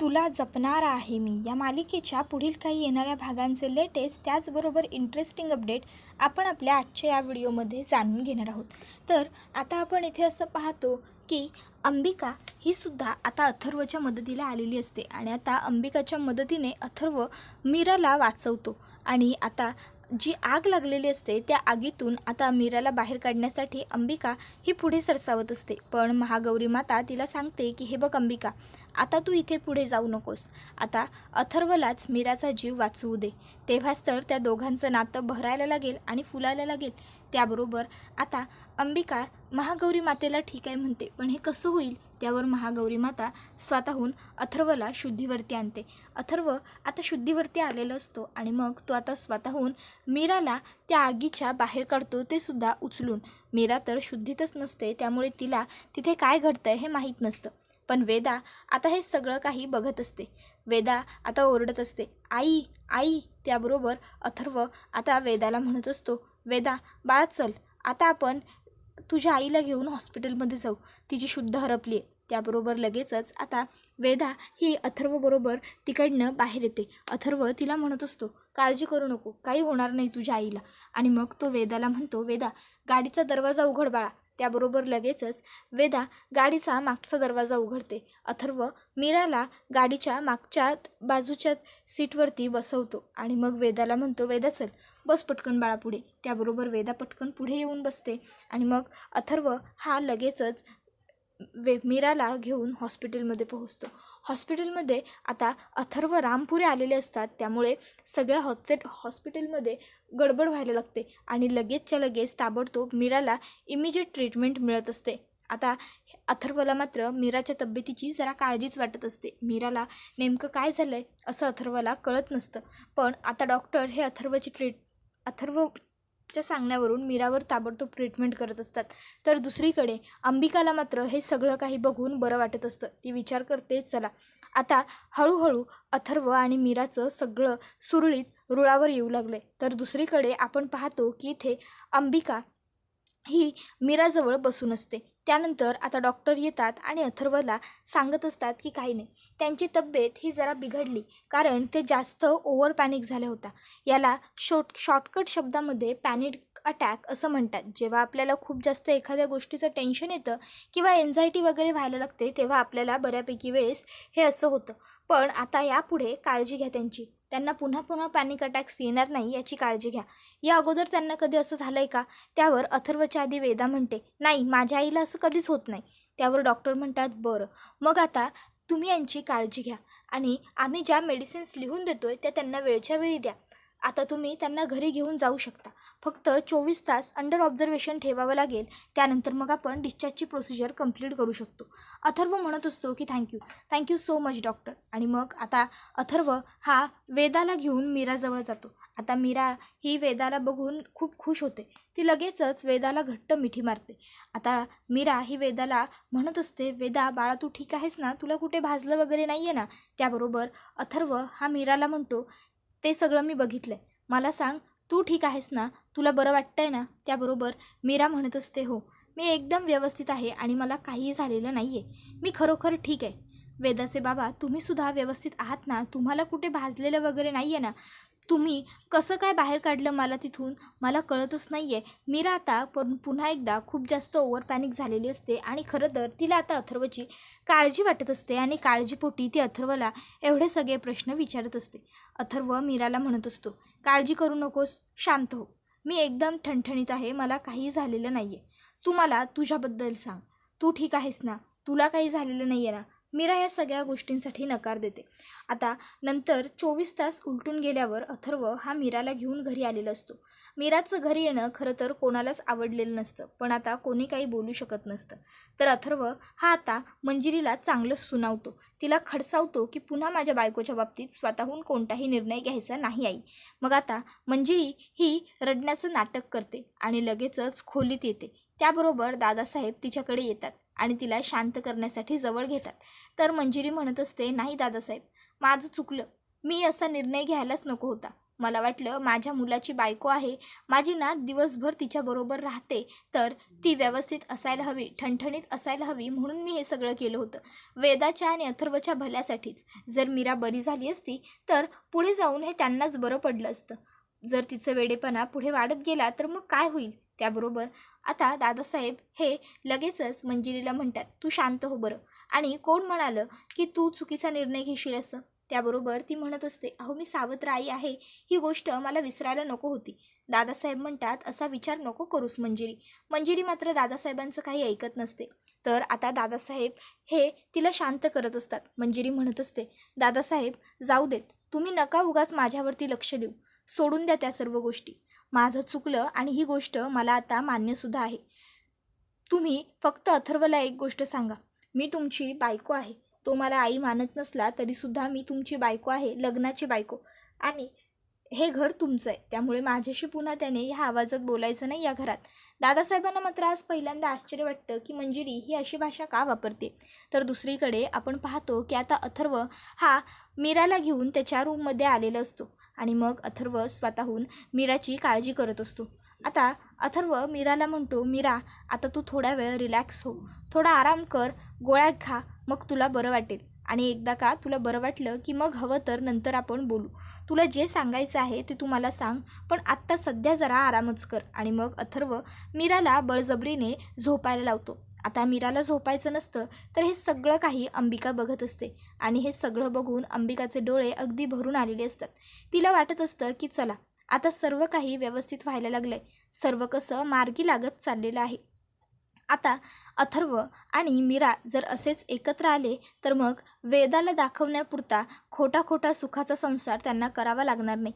तुला जपणार आहे मी. या मालिकेच्या पुढील काही येणाऱ्या भागांचे लेटेस्ट त्याचबरोबर इंटरेस्टिंग अपडेट आपण आपल्या आजच्या या व्हिडिओमध्ये जाणून घेणार आहोत. तर आता आपण इथे असं पाहतो की अंबिका ही सुद्धा आता अथर्वच्या मदतीला आलेली असते आणि आता अंबिकाच्या मदतीने अथर्व मीराला वाचवतो. आणि आता जी आग लागलेली असते त्या आगीतून आता मीराला बाहेर काढण्यासाठी अंबिका ही पुढे सरसावत असते. पण महागौरी माता तिला सांगते की हे बघ अंबिका आता तू इथे पुढे जाऊ नकोस. आता अथर्वलाच मीराचा जीव वाचवू दे. तेव्हाच तर त्या दोघांचं नातं बहरायला लागेल आणि फुलायला लागेल. त्याबरोबर आता अंबिका महागौरी मातेला ठीक आहे म्हणते. पण हे कसं होईल? त्यावर महागौरी माता स्वतःहून अथर्वला शुद्धीवरती आणते. अथर्व आता शुद्धीवरती आलेला असतो आणि मग तो आता स्वतःहून मीराला त्या आगीच्या बाहेर काढतो ते सुद्धा उचलून. मीरा तर शुद्धीतच नसते त्यामुळे तिला तिथे काय घडतंय हे माहीत नसतं. पण वेदा आता हे सगळं काही बघत असते. वेदा आता ओरडत असते आई आई त्याबरोबर अथर्व आता वेदाला म्हणत असतो वेदा बाळा चल आता आपण तुझ्या आईला घेऊन हॉस्पिटलमध्ये जाऊ. तिची शुद्ध हरपली आहे. त्याबरोबर लगेचच आता वेदा ही अथर्वबरोबर तिकडनं बाहेर येते. अथर्व तिला म्हणत असतो काळजी करू नको काही होणार नाही तुझ्या आईला. आणि मग तो वेदाला म्हणतो वेदा गाडीचा दरवाजा उघड बाळा. त्याबरोबर लगेचच वेदा गाडीचा मागचा दरवाजा उघडते. अथर्व मीराला गाडीच्या मागच्या बाजूच्या सीटवरती बसवतो आणि मग वेदाला म्हणतो वेदा चल बस पटकन बाळा पुढे त्याबरोबर वेदा पटकन पुढे येऊन बसते आणि मग अथर्व हा लगेचच वे मीराला घेऊन हॉस्पिटलमध्ये पोहोचतो. हॉस्पिटलमध्ये आता अथर्व रामपुरे आलेले असतात. त्यामुळे सगळ्या हॉस्पे हॉस्पिटलमध्ये गडबड व्हायला लागते आणि लगेचच्या लगेच ताबडतोब मीराला इमिजिएट ट्रीटमेंट मिळत असते. आता अथर्वला मात्र मीराच्या तब्येतीची जरा काळजीच वाटत असते. मीराला नेमकं काय झालं आहे असं अथर्वला कळत नसतं. पण आता डॉक्टर हे अथर्वची ट्रीट अथर्व अथर्वच्या सांगण्यावरून मीरावर ताबडतोब ट्रीटमेंट करत असतात. तर दुसरीकडे अंबिकाला मात्र हे सगळं काही बघून बरं वाटत असतं. ती विचार करते चला आता हळूहळू अथर्व आणि मीराचं सगळं सुरळीत रुळावर येऊ लागले तर दुसरीकडे आपण पाहतो की इथे अंबिका ही मीराजवळ बसून असते. त्यानंतर आता डॉक्टर येतात आणि अथर्वला सांगत असतात की काही नाही. त्यांची तब्येत ही जरा बिघडली कारण ते जास्त ओव्हर पॅनिक झाले होता याला शॉर्ट शॉर्टकट शब्दामध्ये पॅनिक अटॅक असं म्हणतात. जेव्हा आपल्याला खूप जास्त एखाद्या गोष्टीचं टेन्शन येतं किंवा एन्झायटी वगैरे व्हायला लागते तेव्हा आपल्याला बऱ्यापैकी वेळेस हे असं होतं. पण आता यापुढे काळजी घ्या त्यांची. त्यांना पुन्हा पुन्हा पॅनिक अटॅक्स येणार नाही याची काळजी घ्या. या अगोदर त्यांना कधी असं झालं आहे का? त्यावर अथर्वच्या आधी वेदा म्हणते नाही माझ्या आईला असं कधीच होत नाही. त्यावर डॉक्टर म्हणतात बरं. मग आता तुम्ही यांची काळजी घ्या आणि आम्ही ज्या मेडिसिन्स लिहून देतो आहे त्या त्यांना वेळच्या वेळी द्या. आता तुम्ही त्यांना घरी घेऊन जाऊ शकता. फक्त चोवीस तास अंडर ऑब्झर्वेशन ठेवावं लागेल. त्यानंतर मग आपण डिस्चार्जची प्रोसिजर कंप्लीट करू शकतो. अथर्व म्हणत असतो की thank you thank you so much doctor आणि मग आता अथर्व हा वेदाला घेऊन मीराजवळ जातो. आता मीरा ही वेदाला बघून खूप खुश होते. ती लगेचच वेदाला घट्ट मिठी मारते. आता मीरा ही वेदाला म्हणत असते वेदा बाळा तू ठीक आहेस ना? तुला कुठे भाजलं वगैरे नाही आहे ना? त्याबरोबर अथर्व हा मीराला म्हणतो ते सगळं मी बघितलं आहे मला सांग तू ठीक आहेस ना? तुला बरं वाटतं आहे ना? त्याबरोबर मीरा म्हणत असते हो. मी एकदम व्यवस्थित आहे आणि मला काहीही झालेलं नाही आहे मी खरोखर ठीक आहे. वेदाचे बाबा तुम्ही सुद्धा व्यवस्थित आहात ना? तुम्हाला कुठे भाजलेलं वगैरे नाही आहे ना? तुम्ही कसं काय बाहेर काढलं मला तिथून? मला कळतच नाही आहे मीरा आता पण पुन्हा एकदा खूप जास्त ओव्हर पॅनिक झालेली असते आणि खरं तर तिला आता अथर्वची काळजी वाटत असते आणि काळजीपोटी ती अथर्वला एवढे सगळे प्रश्न विचारत असते. अथर्व मीराला म्हणत असतो काळजी करू नकोस शांत हो. मी एकदम ठणठणीत आहे मला काही झालेलं नाही आहे तू मला तुझ्याबद्दल सांग. तू ठीक आहेस ना? तुला काही झालेलं नाही आहे ना? मीरा या सगळ्या गोष्टींसाठी नकार देते. आता नंतर चोवीस तास उलटून गेल्यावर अथर्व हा मीराला घेऊन घरी आलेला असतो. मीराचं घरी येणं खरं तर कोणालाच आवडलेलं नसतं पण आता कोणी काही बोलू शकत नसतं. तर अथर्व हा आता मंजिरीला चांगलंच सुनावतो. तिला खडसावतो की पुन्हा माझ्या बायकोच्या बाबतीत स्वतःहून कोणताही निर्णय घ्यायचा नाही आई. मग आता मंजिरी ही रडण्याचं नाटक करते आणि लगेचच खोलीत येते. त्याबरोबर दादासाहेब तिच्याकडे येतात. आणि तिला शांत करण्यासाठी जवळ घेतात. तर मंजिरी म्हणत असते नाही दादासाहेब माझं चुकलं. मी असा निर्णय घ्यायलाच नको होता. मला वाटलं माझ्या मुलाची बायको आहे. माझी नात दिवसभर तिच्याबरोबर राहते. तर ती व्यवस्थित असायला हवी ठणठणीत असायला हवी म्हणून मी हे सगळं केलं होतं. वेदाच्या आणि अथर्वच्या भल्यासाठीच. जर मीरा बरी झाली असती तर पुढे जाऊन हे त्यांनाच बरं पडलं असतं. जर तिचं वेडेपणा पुढे वाढत गेला तर मग काय होईल? त्याबरोबर आता दादासाहेब हे लगेचच मंजिरीला म्हणतात तू शांत हो बरं. आणि कोण म्हणालं की तू चुकीचा निर्णय घेशील असं? त्याबरोबर ती म्हणत असते अहो मी सावत्र आई आहे. ही गोष्ट मला विसरायला नको होती. दादासाहेब म्हणतात असा विचार नको करूस मंजिरी. मंजिरी मात्र दादासाहेबांचं काही ऐकत नसते. तर आता दादासाहेब हे तिला शांत करत असतात. मंजिरी म्हणत असते दादासाहेब जाऊ देत. तुम्ही नका उगाच माझ्यावरती लक्ष देऊ. सोडून द्या त्या सर्व गोष्टी. माझं चुकलं आणि ही गोष्ट मला आता मान्यसुद्धा आहे. तुम्ही फक्त अथर्वला एक गोष्ट सांगा. मी तुमची बायको आहे. तो मला आई मानत नसला तरीसुद्धा मी तुमची बायको आहे लग्नाची बायको. आणि हे घर तुमचं आहे. त्यामुळे माझ्याशी पुन्हा त्याने ह्या आवाजात बोलायचं नाही या घरात. दादासाहेबांना मात्र आज पहिल्यांदा आश्चर्य वाटतं की मंजिरी ही अशी भाषा का वापरते? तर दुसरीकडे आपण पाहतो की आता अथर्व हा मीराला घेऊन त्याच्या रूममध्ये आलेला असतो. आणि मग अथर्व स्वतःहून मीराची काळजी करत असतो. आता अथर्व मीराला म्हणतो मीरा आता तू थोडा वेळ रिलॅक्स हो. थोडा आराम कर गोळ्या खा मग तुला बरं वाटेल. आणि एकदा का तुला बरं वाटलं की मग हवं तर नंतर आपण बोलू. तुला जे सांगायचं आहे ते तू मला सांग पण आत्ता सध्या जरा आरामच कर. आणि मग अथर्व मीराला बळजबरीने झोपायला लावतो. आता मीराला झोपायचं नसतं तर हे सगळं काही अंबिका बघत असते. आणि हे सगळं बघून अंबिकाचे डोळे अगदी भरून आलेले असतात. तिला वाटत असतं की चला आता सर्व काही व्यवस्थित व्हायला लागलं आहे सर्व कसं मार्गी लागत चाललेलं आहे. आता अथर्व आणि मीरा जर असेच एकत्र आले तर मग वेदाला दाखवण्यापुरता खोटा खोटा सुखाचा संसार त्यांना करावा लागणार नाही.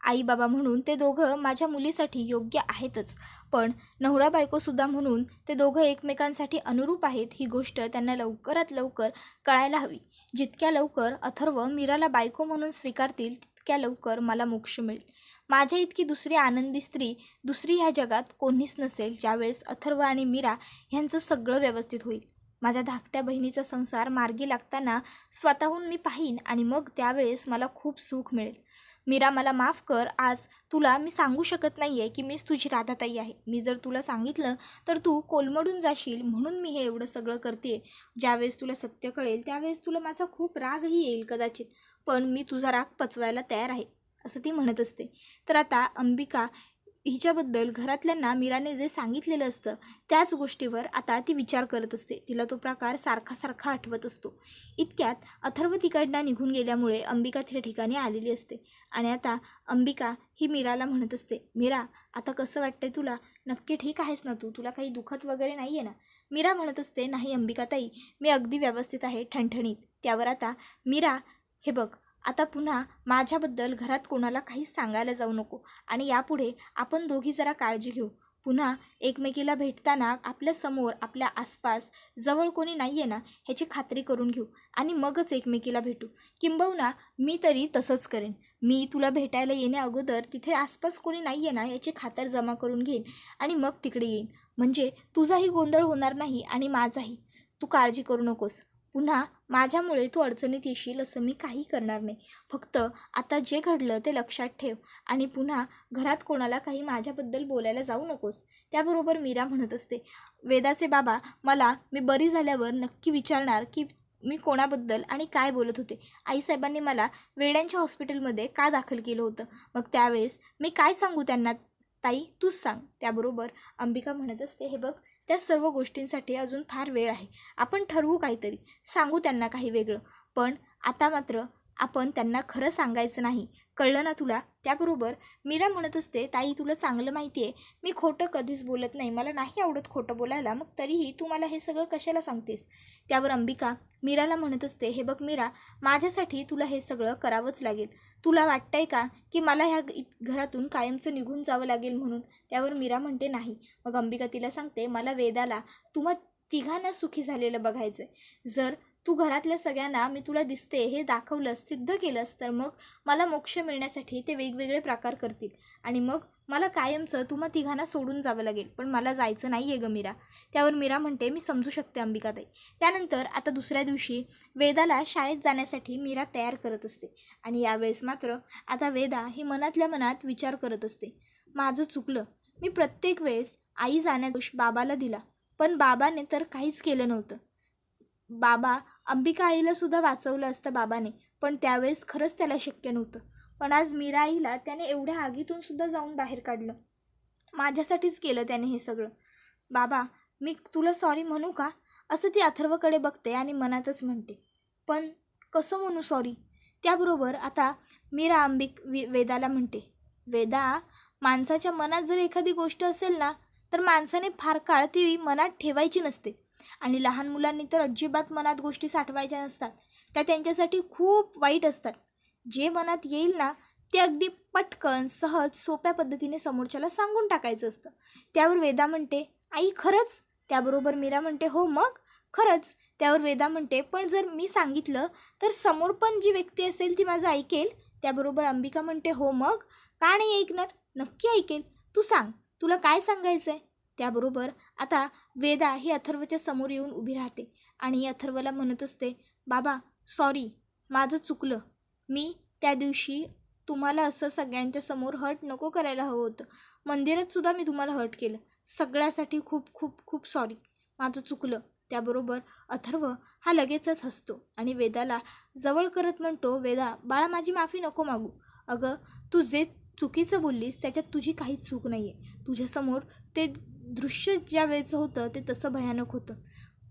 आई बाबा म्हणून ते दोघं माझ्या मुलीसाठी योग्य आहेतच. पण नवरा बायकोसुद्धा म्हणून ते दोघं एकमेकांसाठी अनुरूप आहेत ही गोष्ट त्यांना लवकरात लवकर कळायला हवी. जितक्या लवकर अथर्व मीराला बायको म्हणून स्वीकारतील तितक्या लवकर मला मोक्ष मिळेल. माझ्या इतकी दुसरी आनंदी स्त्री दुसरी ह्या जगात कोणीच नसेल ज्यावेळेस अथर्व आणि मीरा ह्यांचं सगळं व्यवस्थित होईल. माझ्या धाकट्या बहिणीचा संसार मार्गी लागताना स्वतःहून मी पाहीन आणि मग त्यावेळेस मला खूप सुख मिळेल. मीरा मला माफ कर. आज तुला मी सांगू शकत नाही आहे की मीच तुझी राधाताई आहे. मी जर तुला सांगितलं तर तू कोलमडून जाशील. म्हणून मी हे एवढं सगळं करते ज्यावेळेस तुला सत्य कळेल त्यावेळेस तुला माझा खूप रागही येईल कदाचित. पण मी तुझा राग पचवायला तयार आहे असं ती म्हणत असते. तर आता अंबिका हिच्याबद्दल घरातल्यांना मीराने जे सांगितलेलं असतं त्याच गोष्टीवर आता ती विचार करत असते. तिला तो प्रकार सारखा सारखा आठवत असतो. इतक्यात अथर्व तिकडनं निघून गेल्यामुळे अंबिका त्या ठिकाणी आलेली असते. आणि आता अंबिका ही मीराला म्हणत असते मीरा आता कसं वाटतंय तुला? नक्की ठीक आहेस ना तू? तुला काही दुखत वगैरे नाही आहे ना? मीरा म्हणत असते नाही अंबिकाताई मी अगदी व्यवस्थित आहे ठणठणीत. त्यावर आता मीरा हे बघ आता पुन्हा माझ्याबद्दल घरात कोणाला काहीच सांगायला जाऊ नको आणि यापुढे आपण दोघी जरा काळजी घेऊ. पुन्हा एकमेकीला भेटताना आपल्यासमोर आपल्या आसपास जवळ कोणी नाही आहे ना ह्याची खात्री करून घेऊ आणि मगच एकमेकीला भेटू. किंबहुना मी तरी तसंच करेन. मी तुला भेटायला येण्या अगोदर तिथे आसपास कोणी नाही आहे ना याची खातर जमा करून घेईन आणि मग तिकडे येईन. म्हणजे तुझाही गोंधळ होणार नाही आणि माझाही. तू काळजी करू नकोस. पुन्हा माझ्यामुळे तू अडचणीत येशील असं मी काही करणार नाही. फक्त आता जे घडलं ते लक्षात ठेव आणि पुन्हा घरात कोणाला काही माझ्याबद्दल बोलायला जाऊ नकोस. त्याबरोबर मीरा म्हणत असते वेदाचे बाबा मला मी बरी झाल्यावर नक्की विचारणार की मी कोणाबद्दल आणि काय बोलत होते. आईसाहेबांनी मला वेड्यांच्या हॉस्पिटलमध्ये का दाखल केलं होतं? मग त्यावेळेस मी काय सांगू त्यांना? ताई तूच सांग. त्याबरोबर अंबिका म्हणत असते हे बघ त्या सर्व गोष्टींसाठी अजून फार वेळ आहे. आपण ठरवू काहीतरी. सांगू त्यांना काही वेगळं. पण आता मात्र आपण त्यांना खरं सांगायचं नाही. कळलं ना तुला? त्याबरोबर मीरा म्हणत असते ताई तुला चांगलं माहिती आहे. मी खोटं कधीच बोलत नाही. मला नाही आवडत खोटं बोलायला. मग तरीही तू मला हे सगळं कशाला सांगतेस? त्यावर अंबिका मीराला म्हणत असते हे बघ मीरा माझ्यासाठी तुला हे सगळं करावंच लागेल. तुला वाटतंय का की मला ह्या घरातून कायमचं निघून जावं लागेल म्हणून? त्यावर मीरा म्हणते नाही. मग अंबिका तिला सांगते मला वेदाला तुम्हा तिघांना सुखी झालेलं बघायचं आहे जर तू घरातल्या सगळ्यांना मी तुला दिसते हे दाखवलंस सिद्ध केलंस तर मग मला मोक्ष मिळण्यासाठी ते वेगवेगळे प्रकार करतील. आणि मग मला कायमचं तुम्हा तिघांना सोडून जावं लागेल पण मला जायचं नाही आहे ग मीरा. त्यावर मीरा म्हणते मी समजू शकते अंबिकाताई. त्यानंतर आता दुसऱ्या दिवशी वेदाला शाळेत जाण्यासाठी मीरा तयार करत असते. आणि यावेळेस मात्र आता वेदा ही मनातल्या मनात विचार करत असते. माझं चुकलं. मी प्रत्येक वेळेस आई जाण्या दोष बाबाला दिला पण बाबाने तर काहीच केलं नव्हतं. बाबा अंबिका आईला सुद्धा वाचवलं असतं बाबाने पण त्यावेळेस खरंच त्याला शक्य नव्हतं. पण आज मीरा आईला त्याने एवढ्या आगीतून सुद्धा जाऊन बाहेर काढलं. माझ्यासाठीच केलं त्याने हे सगळं. बाबा मी तुला सॉरी म्हणू का? असं ती अथर्वकडे बघते आणि मनातच म्हणते. पण कसं म्हणू सॉरी त्याबरोबर आता मीरा अंबिक वि वेदाला म्हणते. वेदा माणसाच्या मनात जर एखादी गोष्ट असेल ना तर माणसाने फार काळ ती मनात ठेवायची नसते. आणि लहान मुलांनी तर अजिबात मनात गोष्टी साठवायच्या नसतात. त्या त्यांच्यासाठी खूप वाईट असतात. जे मनात येईल ना ते अगदी पटकन सहज सोप्या पद्धतीने समोरच्याला सांगून टाकायचं असतं. त्यावर वेदा म्हणते आई खरंच? त्याबरोबर मीरा म्हणते हो मग? खरंच. त्यावर वेदा म्हणते पण जर मी सांगितलं तर समोर पण जी व्यक्ती असेल ती माझं ऐकेल. त्याबरोबर अंबिका म्हणते हो मग? का नाही ऐकणार? नक्की ऐकेल. तू सांग. तुला काय सांगायचं आहे त्याबरोबर आता वेदा ही अथर्वच्या समोर येऊन उभी राहते आणि अथर्वला म्हणत असते बाबा सॉरी माझं चुकलं. मी त्या दिवशी तुम्हाला असं सगळ्यांच्या समोर हर्ट नको करायला हवं होतं. मंदिरात सुद्धा मी तुम्हाला हर्ट केलं. सगळ्यासाठी खूप खूप खूप सॉरी माझं चुकलं. त्याबरोबर अथर्व हा लगेचच हसतो आणि वेदाला जवळ करत म्हणतो वेदा बाळा माझी माफी नको मागू. अगं तू जे चुकीचं बोललीस त्याच्यात तुझी काहीच चूक नाही आहे तुझ्यासमोर ते दृश्य ज्या वेळेचं होतं ते तसं भयानक होतं.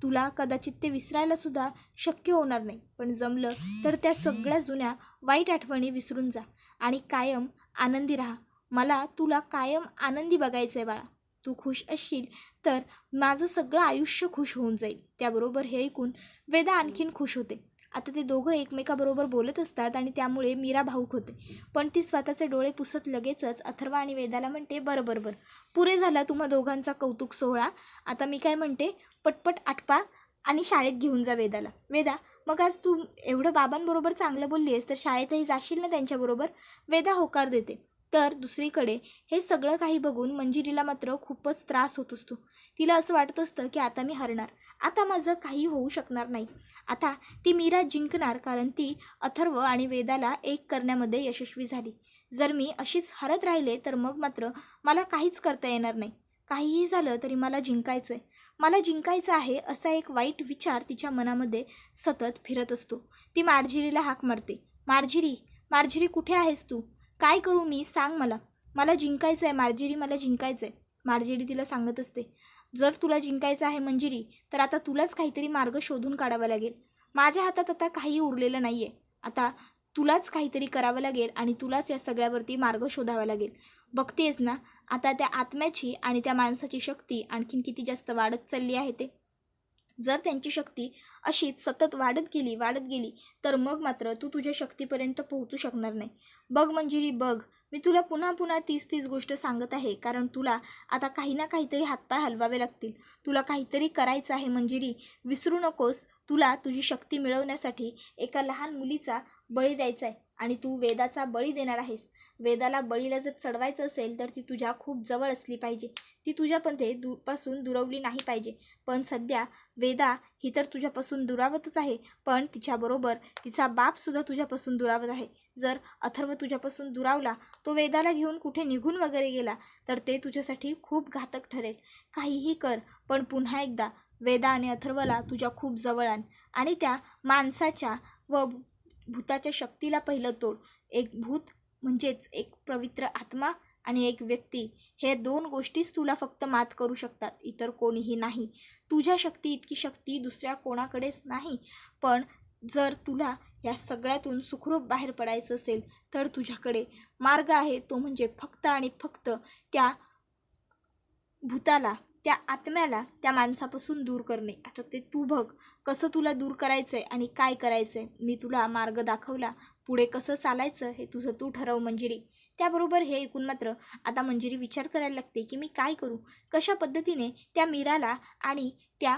तुला कदाचित ते विसरायलासुद्धा शक्य होणार नाही. पण जमलं तर त्या सगळ्या जुन्या वाईट आठवणी विसरून जा आणि कायम आनंदी राहा. मला तुला कायम आनंदी बघायचं आहे बाळा. तू खुश असशील तर माझं सगळं आयुष्य खुश होऊन जाईल. त्याबरोबर हे ऐकून वेदा आणखीन खुश होते. आता ते दोघं एकमेकाबरोबर बोलत असतात आणि त्यामुळे मीरा भाऊक होते. पण ती स्वतःचे डोळे पुसत लगेचच अथर्वा आणि वेदाला म्हणते बरं बरं बरं. पुरे झाला तुम्हा दोघांचा कौतुक सोहळा. आता मी काय म्हणते पटपट आटपा आणि शाळेत घेऊन जा वेदाला. वेदा मग आज तू एवढं बाबांबरोबर चांगलं बोलली आहेस तर शाळेतही जाशील ना त्यांच्याबरोबर? वेदा होकार देते. तर दुसरीकडे हे सगळं काही बघून मंजिरीला मात्र खूपच त्रास होत असतो. तिला असं वाटत असतं की आता मी हरणार. आता माझं काही होऊ शकणार नाही. आता ती मीरा जिंकणार कारण ती अथर्व आणि वेदाला एक करण्यामध्ये यशस्वी झाली. जर मी अशीच हरत राहिले तर मग मात्र मला काहीच करता येणार नाही. काहीही झालं तरी मला जिंकायचं आहे मला जिंकायचं आहे असा एक वाईट विचार तिच्या मनामध्ये सतत फिरत असतो. ती मार्जिरीला हाक मारते. मार्जिरी मार्जिरी कुठे आहेस तू? काय करू मी? सांग मला. मला जिंकायचं आहे मार्जिरी मला जिंकायचं आहे मार्जिरी तिला सांगत असते. जर तुला जिंकायचं आहे मंजिरी तर आता तुलाच काहीतरी मार्ग शोधून काढावा लागेल. माझ्या हातात आता काही उरलेलं नाही आहे आता तुलाच काहीतरी करावं लागेल आणि तुलाच या सगळ्यावरती मार्ग शोधावा लागेल. बघतेस ना आता त्या आत्म्याची आणि त्या माणसाची शक्ती आणखीन किती जास्त वाढत चालली आहे ते. जर त्यांची शक्ती अशीच सतत वाढत गेली वाढत गेली तर मग मात्र तू तुझ्या शक्तीपर्यंत पोहोचू शकणार नाही. बघ मंजिरी बघ. मी तुला पुन्हा पुन्हा तीच तीच गोष्ट सांगत आहे कारण तुला आता काही ना काहीतरी हातपाय हलवावे लागतील. तुला काहीतरी करायचं आहे मंजिरी. विसरू नकोस. तुला तुझी शक्ती मिळवण्यासाठी एका लहान मुलीचा बळी द्यायचा आहे आणि तू वेदाचा बळी देणार आहेस. वेदाला बळीला जर चढवायचं असेल तर ती तुझ्या खूप जवळ असली पाहिजे. ती तुझ्यामध्ये दूरपासून दुरवली नाही पाहिजे. पण सध्या वेदा ही तर तुझ्यापासून दुरावतच आहे. पण तिच्याबरोबर तिचा बापसुद्धा तुझ्यापासून दुरावत आहे. जर अथर्व तुझ्यापासून दुरावला तो वेदाला घेऊन कुठे निघून वगैरे गेला तर ते तुझ्यासाठी खूप घातक ठरेल. काहीही कर पण पुन्हा एकदा वेदा आणि अथर्वला तुझ्या खूप जवळ आण. आणि त्या माणसाच्या व भूताच्या शक्तीला पहिलं तोड. एक भूत म्हणजेच एक पवित्र आत्मा आणि एक व्यक्ती हे दोन गोष्टीच तुला फक्त मात करू शकतात. इतर कोणीही नाही. तुझ्या शक्ती इतकी शक्ती दुसऱ्या कोणाकडेच नाही. पण जर तुला या सगळ्यातून सुखरूप बाहेर पडायचं असेल तर तुझ्याकडे मार्ग आहे. तो म्हणजे फक्त आणि फक्त त्या भूताला त्या आत्म्याला त्या माणसापासून दूर करणे. आता ते तू बघ कसं तुला दूर करायचं आहे आणि काय करायचं आहे मी तुला मार्ग दाखवला. पुढे कसं चालायचं हे तुझं तू ठरव मंजिरी. त्याबरोबर हे ऐकून मात्र आता मंजिरी विचार करायला लागते की मी काय करू? कशा पद्धतीने त्या मीराला आणि त्या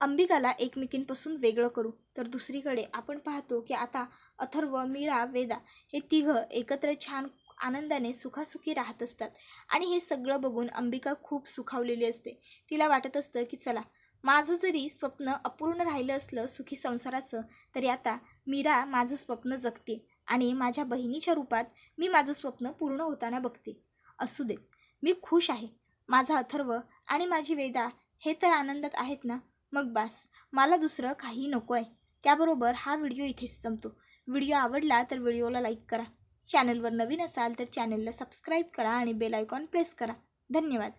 अंबिकाला एकमेकींपासून वेगळं करू? तर दुसरीकडे आपण पाहतो की आता अथर्व मीरा वेदा हे तिघं एकत्र छान आनंदाने सुखासुखी राहत असतात. आणि हे सगळं बघून अंबिका खूप सुखावलेली असते. तिला वाटत असतं की चला माझं जरी स्वप्न अपूर्ण राहिलं असलं सुखी संसाराचं तरी आता मीरा माझं स्वप्न जगते आणि माझ्या बहिणीच्या रूपात मी माझं स्वप्न पूर्ण होताना बघते. असू देत मी खुश आहे. माझा अथर्व आणि माझी वेदा हे तर आनंदात आहेत ना? मग बास मला दुसरं काही नको आहे त्याबरोबर हा व्हिडिओ इथेच संपतो. व्हिडिओ आवडला तर व्हिडिओला लाईक करा. चॅनलवर नवीन असाल तर चॅनलला सबस्क्राईब करा आणि बेल आयकॉन प्रेस करा. धन्यवाद.